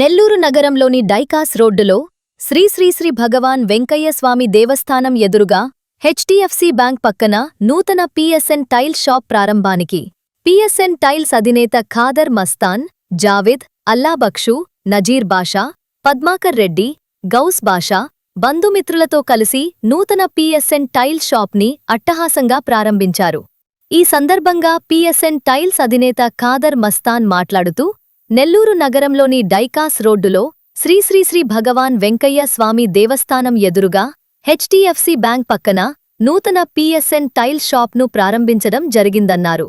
నెల్లూరు నగరంలోని డైకాస్ రోడ్డులో శ్రీశ్రీశ్రీ శ్రీ భగవాన్ వెంకయ్య స్వామి దేవస్థానం ఎదురుగా హెచ్డిఎఫ్సి బ్యాంక్ పక్కన నూతన పిఎస్ఎన్ టైల్ షాప్ ప్రారంభానికి. పిఎస్ఎన్ టైల్స్ అధినేత ఖాదర్ మస్తాన్ జావేద్ అల్లాబక్షు నజీర్ బాషా పద్మాకర్ రెడ్డి గౌస్ బాషా బంధుమిత్రులతో కలిసి నూతన పిఎస్ఎన్ టైల్ షాప్ని అట్టహాసంగా ప్రారంభించారు. ఈ సందర్భంగా పిఎస్ఎన్ టైల్స్ అధినేత ఖాదర్ మస్తాన్ మాట్లాడుతూ నెల్లూరు నగరంలోని డైకాస్ రోడ్డులో శ్రీశ్రీశ్రీ భగవాన్ వెంకయ్య స్వామి దేవస్థానం ఎదురుగా హెచ్డిఎఫ్సి బ్యాంక్ పక్కన నూతన పిఎస్ఎన్ టైల్ షాప్ను ప్రారంభించడం జరిగిందన్నారు.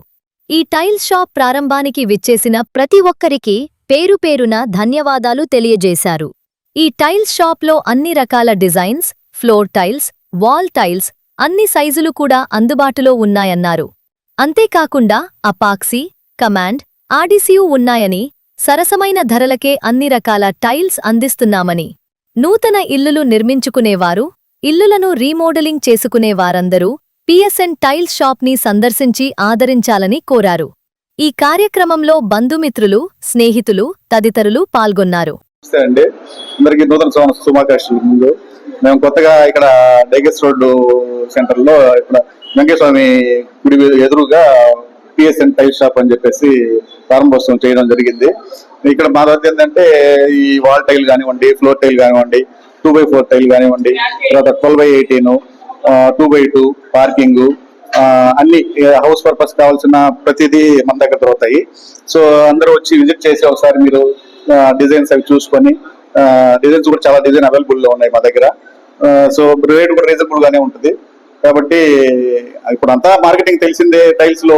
ఈ టైల్ షాప్ ప్రారంభానికి విచ్చేసిన ప్రతి ఒక్కరికి పేరుపేరున ధన్యవాదాలు తెలియజేశారు. ఈ టైల్ షాప్లో అన్ని రకాల designs floor tiles wall tiles అన్ని సైజులు కూడా అందుబాటులో ఉన్నాయన్నారు. అంతేకాకుండా అపాక్సీ కమాండ్ ఆడిసియు ఉన్నాయని సరసమైన ధరలకే అన్ని రకాల టైల్స్ అందిస్తున్నామని. నూతన ఇల్లులు నిర్మించుకునేవారు ఇల్లులను రీమోడలింగ్ చేసుకునేవారందరూ పిఎస్ఎన్ టైల్స్ షాప్ని సందర్శించి ఆదరించాలని కోరారు. ఈ కార్యక్రమంలో బంధుమిత్రులు స్నేహితులు తదితరులు పాల్గొన్నారు. నమస్తే అండి. నూతన శుభాకాంక్షలు. ముందు మేము కొత్తగా ఇక్కడ డైగెస్ రోడ్డు సెంటర్లో ఇక్కడ వెంకటస్వామి గుడి ఎదురుగా పిఎస్ఎన్ టైల్ షాప్ అని చెప్పేసి ప్రారంభోత్సవం చేయడం జరిగింది. ఇక్కడ మా దగ్గర ఏంటంటే ఈ వాల్ టైల్ కానివ్వండి ఫ్లోర్ టైల్ కానివ్వండి టూ బై ఫోర్ టైల్ కానివ్వండి తర్వాత twelve by eighteen two by two parking అన్ని హౌస్ పర్పస్ కావాల్సిన ప్రతిదీ మన దగ్గర దొరుకుతాయి. సో అందరూ వచ్చి విజిట్ చేసి ఒకసారి మీరు డిజైన్స్ అవి చూసుకొని డిజైన్స్ కూడా చాలా డిజైన్ అవైలబుల్లో ఉన్నాయి మా దగ్గర. సో రేట్ కూడా రీజనబుల్ గానే ఉంటుంది. కాబట్టి ఇప్పుడు అంతా మార్కెటింగ్ తెలిసిందే టైల్స్లో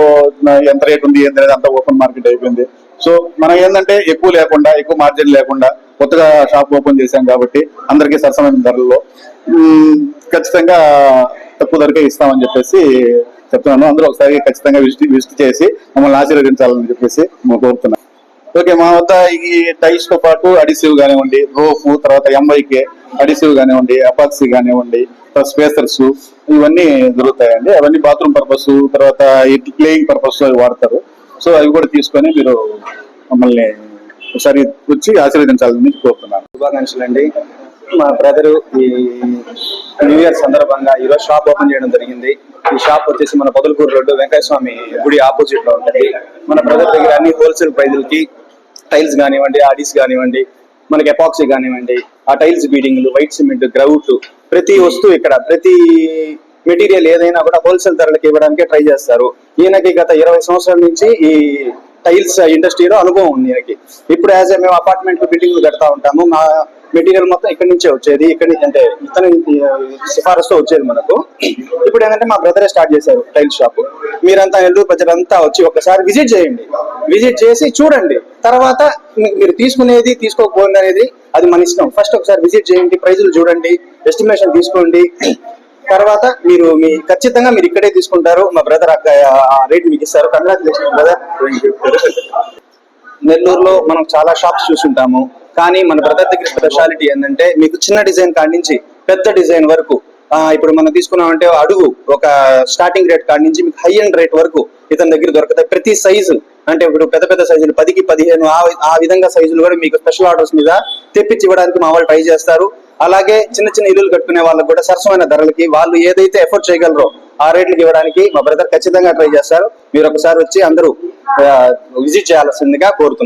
ఎంత రేట్ ఉంది ఎంత అనేది అంతా ఓపెన్ మార్కెట్ అయిపోయింది. సో మనం ఏంటంటే ఎక్కువ లేకుండా ఎక్కువ మార్జిన్ లేకుండా కొత్తగా షాప్ ఓపెన్ చేశాం కాబట్టి అందరికీ సరసమైన ధరల్లో ఖచ్చితంగా తక్కువ ధరకే ఇస్తామని చెప్పేసి చెప్తున్నాను. అందరూ ఒకసారి ఖచ్చితంగా విజిట్ విజిట్ చేసి మమ్మల్ని ఆశీర్వదించాలని చెప్పేసి మేము కోరుతున్నాం ఓకే మా వద్ద ఈ టైల్స్తో పాటు అడిసివ్ కానివ్వండి రోఫ్ తర్వాత ఎంఐకే అడిసివ్ కానివ్వండి అపాక్సీ కానివ్వండి స్పేసర్స్ ఇవన్నీ దొరుకుతాయండి. అవన్నీ బాత్రూమ్ పర్పస్ తర్వాత ఈ ప్లేయింగ్ పర్పస్లో వాడతారు. సో అవి కూడా తీసుకొని మీరు మమ్మల్ని ఒకసారి వచ్చి ఆశీర్వదించాలని కోరుతున్నాను. శుభాకాంక్షలు అండి మా బ్రదరు ఈ న్యూ ఇయర్ సందర్భంగా ఈరోజు షాప్ ఓపెన్ చేయడం జరిగింది. ఈ షాప్ వచ్చేసి మన పొదలకూరు రోడ్డు వెంకటస్వామి స్వామి గుడి ఆపోజిట్లో ఉంటుంది. మన బ్రదర్ దగ్గర అన్ని హోల్సేల్ ప్రైజులకి టైల్స్ కానివ్వండి ఆడిస్ కానివ్వండి మనకి ఎపాక్సీ కానివ్వండి ఆ టైల్స్ బీడింగ్లు వైట్ సిమెంట్ గ్రౌట్ ప్రతి వస్తువు ఇక్కడ ప్రతి మెటీరియల్ ఏదైనా కూడా హోల్సేల్ ధరలకు ఇవ్వడానికి ట్రై చేస్తారు. ఈయనకి గత ఇరవై సంవత్సరాల నుంచి ఈ టైల్స్ ఇండస్ట్రీలో అనుభవం ఉంది ఈయనకి. ఇప్పుడు యాజ్ ఏ మేము అపార్ట్మెంట్ బిల్డింగ్లు కడతా ఉంటాము మా మెటీరియల్ మొత్తం ఇక్కడి నుంచే వచ్చేది ఇక్కడి నుంచి అంటే ఇతను సిఫారసుతో వచ్చేది మనకు. ఇప్పుడు ఏంటంటే మా బ్రదరే స్టార్ట్ చేశారు టైల్ షాప్. మీరంతా నెల్లూరు ప్రజలంతా వచ్చి ఒకసారి విజిట్ చేయండి. విజిట్ చేసి చూడండి. తర్వాత మీరు తీసుకునేది తీసుకోకపోయింది అనేది అది మన ఇష్టం. ఫస్ట్ ఒకసారి విజిట్ చేయండి ప్రైజులు చూడండి ఎస్టిమేషన్ తీసుకోండి. తర్వాత మీరు మీ ఖచ్చితంగా మీరు ఇక్కడే తీసుకుంటారు. మా బ్రదర్ ఆ రేట్ మీకు ఇస్తారు. కంగ్రాచులేషన్ బ్రదర్ నెల్లూరులో మనం చాలా షాప్స్ చూసుంటాము. కానీ మన బ్రదర్ దగ్గర స్పెషాలిటీ ఏంటంటే మీకు చిన్న డిజైన్ కాడి నుంచి పెద్ద డిజైన్ వరకు ఇప్పుడు మనం తీసుకున్నామంటే అడుగు ఒక స్టార్టింగ్ రేట్ కాడి నుంచి మీకు హై అండ్ రేట్ వరకు ఇతని దగ్గర దొరుకుతాయి. ప్రతి సైజు అంటే ఇప్పుడు పెద్ద పెద్ద సైజులు పదికి పదిహేను ఆ విధంగా సైజులు కూడా మీకు స్పెషల్ ఆర్డర్స్ మీద తెప్పించి ఇవ్వడానికి మా వాళ్ళు ట్రై చేస్తారు. అలాగే చిన్న చిన్న ఇల్లులు కట్టుకునే వాళ్ళకి కూడా సరసమైన ధరలకి వాళ్ళు ఏదైతే ఎఫర్ట్ చేయగలరో ఆ రేట్లకి ఇవ్వడానికి మా బ్రదర్ ఖచ్చితంగా ట్రై చేస్తారు. మీరు ఒకసారి వచ్చి అందరూ విజిట్ చేయాల్సిందిగా కోరుతున్నాను